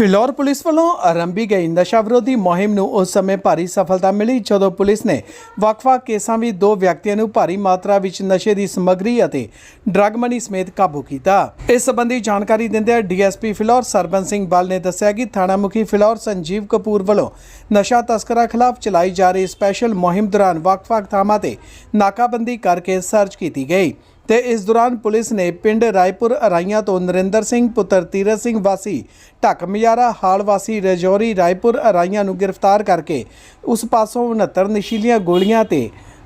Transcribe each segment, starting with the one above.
Phillaur police ਵੱਲੋਂ ਆਰੰਭੀ ਗਈ ਨਸ਼ਾ ਵਿਰੋਧੀ ਮੁਹਿੰਮ ਨੂੰ ਉਸ ਸਮੇਂ ਭਾਰੀ ਸਫਲਤਾ ਮਿਲੀ ਜਦੋਂ ਪੁਲਿਸ ਨੇ ਵੱਖ-ਵੱਖ ਕੇਸਾਂ ਵਿੱਚ ਦੋ ਵਿਅਕਤੀਆਂ ਨੂੰ ਭਾਰੀ ਮਾਤਰਾ ਵਿੱਚ ਨਸ਼ੇ ਦੀ ਸਮੱਗਰੀ ਅਤੇ ਡਰੱਗ ਮਨੀ ਸਮੇਤ ਕਾਬੂ ਕੀਤਾ। ਇਸ ਸੰਬੰਧੀ ਜਾਣਕਾਰੀ ਦਿੰਦਿਆਂ ਡੀਐਸਪੀ ਫਿਲੌਰ ਸਰਬਨ ਸਿੰਘ ਬਲ ਨੇ ਦੱਸਿਆ ਕਿ ਥਾਣਾ ਮੁਖੀ ਫਿਲੌਰ ਸੰਜੀਵ ਕਪੂਰ ਵੱਲੋਂ ਨਸ਼ਾ ਤਸਕਰਾਂ ਖਿਲਾਫ ਚਲਾਈ ਜਾ ਰਹੀ ਸਪੈਸ਼ਲ ਮੁਹਿੰਮ ਦੌਰਾਨ ਵੱਖ-ਵੱਖ ਥਾਵਾਂ ਤੇ ਨਾਕਾਬੰਦੀ ਕਰਕੇ ਸਰਚ ਕੀਤੀ ਗਈ। ਤੇ ਇਸ ਦੌਰਾਨ ਪੁਲਿਸ ਨੇ ਪਿੰਡ ਰਾਏਪੁਰ ਅਰਾਈਆਂ ਤੋਂ ਨਰਿੰਦਰ ਸਿੰਘ, ਪੁੱਤਰ ਤੀਰਤ ਸਿੰਘ ਵਾਸੀ, ਢੱਕ ਮਿਆਰਾ ਹਾਲ ਵਾਸੀ ਰਜੌਰੀ ਰਾਏਪੁਰ ਅਰਾਈਆਂ ਨੂੰ ਗ੍ਰਿਫਤਾਰ ਕਰਕੇ ਉਸ ਪਾਸੋਂ 69 ਨਸ਼ੀਲੀਆਂ ਗੋਲੀਆਂ ਤੇ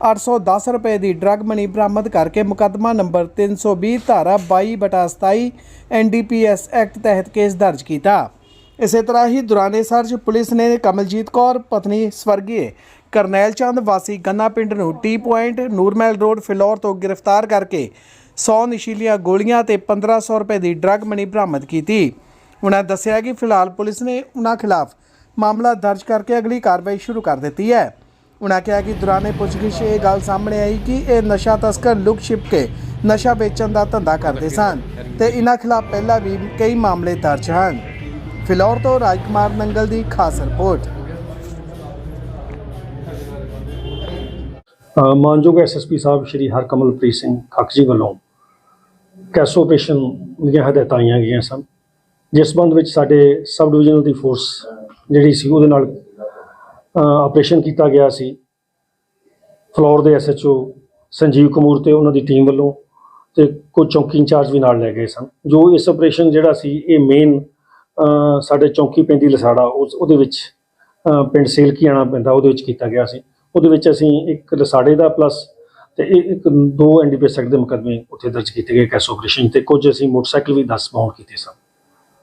810 ਰੁਪਏ ਦੀ ਡਰੱਗ ਮਨੀ ਬਰਾਮਦ ਕਰਕੇ ਮੁਕੱਦਮਾ ਨੰਬਰ 320 ਧਾਰਾ 22/27 ਐਨਡੀਪੀਐਸ ਐਕਟ ਤਹਿਤ ਕੇਸ ਦਰਜ ਕੀਤਾ। ਇਸੇ ਤਰ੍ਹਾਂ ਹੀ ਦੌਰਾਨੇ ਸਰਚ ਪੁਲਿਸ ਨੇ ਕਮਲਜੀਤ ਕੌਰ, ਪਤਨੀ ਸਵਰਗੀ ਕਰਨੈਲ ਚੰਦ ਵਾਸੀ ਗੰਨਾ ਪਿੰਡ ਨੂੰ T point, Nurmahal road, Phillaur ਤੋਂ ਗ੍ਰਿਫਤਾਰ ਕਰਕੇ 100 ਨਸ਼ੀਲੀਆਂ ਗੋਲੀਆਂ ਤੇ 1500 ਰੁਪਏ ਦੀ ਡਰੱਗ ਮਨੀ ਬਰਾਮਦ ਕੀਤੀ। ਉਹਨਾਂ ਦੱਸਿਆ ਕਿ ਫਿਲਹਾਲ ਪੁਲਿਸ ਨੇ ਉਹਨਾਂ ਖਿਲਾਫ ਮਾਮਲਾ ਦਰਜ ਕਰਕੇ ਅਗਲੀ ਕਾਰਵਾਈ ਸ਼ੁਰੂ ਕਰ ਦਿੱਤੀ ਹੈ। ਉਹਨਾਂ ਕਿਹਾ ਕਿ ਦੌਰਾਨੇ ਪੁੱਛਗਿੱਛ ਇਹ ਗੱਲ ਸਾਹਮਣੇ ਆਈ ਕਿ ਇਹ ਨਸ਼ਾ ਤਸਕਰ ਲੁਕ ਛਿਪ ਕੇ ਨਸ਼ਾ ਵੇਚਣ ਦਾ ਧੰਦਾ ਕਰਦੇ ਸਨ ਤੇ ਇਹਨਾਂ ਖਿਲਾਫ ਪਹਿਲਾਂ ਵੀ ਕਈ ਮਾਮਲੇ ਦਰਜ ਹਨ। ਫਿਲੌਰ ਤੋਂ ਰਾਜਕੁਮਾਰ ਨੰਗਲ ਦੀ ਖਾਸ ਰਿਪੋਰਟ। ਮਾਨਯੋਗ ਐਸਐਸਪੀ ਸਾਹਿਬ ਸ਼੍ਰੀ ਹਰਕਮਲਪ੍ਰੀਤ ਸਿੰਘ ਖੱਕ ਜੀ ਵੱਲੋਂ ਕੈਸੋ ਆਪਰੇਸ਼ਨ ਦੀਆਂ ਹਦਾਇਤਾਂ ਆਈਆਂ ਗਈਆਂ ਸਨ ਜਿਸ ਸੰਬੰਧ ਵਿੱਚ ਸਾਡੇ ਸਬ ਡਿਵੀਜ਼ਨਲ ਦੀ ਫੋਰਸ ਜਿਹੜੀ ਸੀ ਉਹਦੇ ਨਾਲ ਆਪਰੇਸ਼ਨ ਕੀਤਾ ਗਿਆ ਸੀ। ਫਲੋਰ ਦੇ ਐਸਐਚਓ ਸੰਜੀਵ ਕਮੂਰ ਤੇ ਉਹਨਾਂ ਦੀ ਟੀਮ ਵੱਲੋਂ ਤੇ ਕੁਝ ਚੌਕੀ ਇੰਚਾਰਜ ਵੀ ਨਾਲ ਲੈ ਗਏ ਸਨ। ਜੋ ਇਸ ਆਪਰੇਸ਼ਨ ਜਿਹੜਾ ਸੀ ਇਹ ਮੇਨ ਸਾਡੇ ਚੌਕੀ ਪੈਂਦੀ ਲਸਾੜਾ ਉਸ ਉਹਦੇ ਵਿੱਚ ਅ, ਪਿੰਡ ਸੇਲਕੀਆਣਾ ਪੈਂਦਾ ਉਹਦੇ ਵਿੱਚ ਕੀਤਾ ਗਿਆ ਸੀ। ਉਹਦੇ ਵਿੱਚ ਅਸੀਂ ਇੱਕ ਲਸਾੜੇ ਦਾ ਪਲੱਸ ਤੇ ਇਹ ਇੱਕ ਦੋ ਐਨਡੀਪੀਐਸ ਐਕਟ ਦੇ ਮੁਕੱਦਮੇ ਉੱਥੇ ਦਰਜ ਕੀਤੇ ਗਏ ਕੈਸ ਆਪਰੇਸ਼ਨ ਤੇ ਕੁਝ ਅਸੀਂ ਮੋਟਰਸਾਈਕਲ ਵੀ 10 ਬਾਉਂਡ ਕੀਤੇ ਸਨ।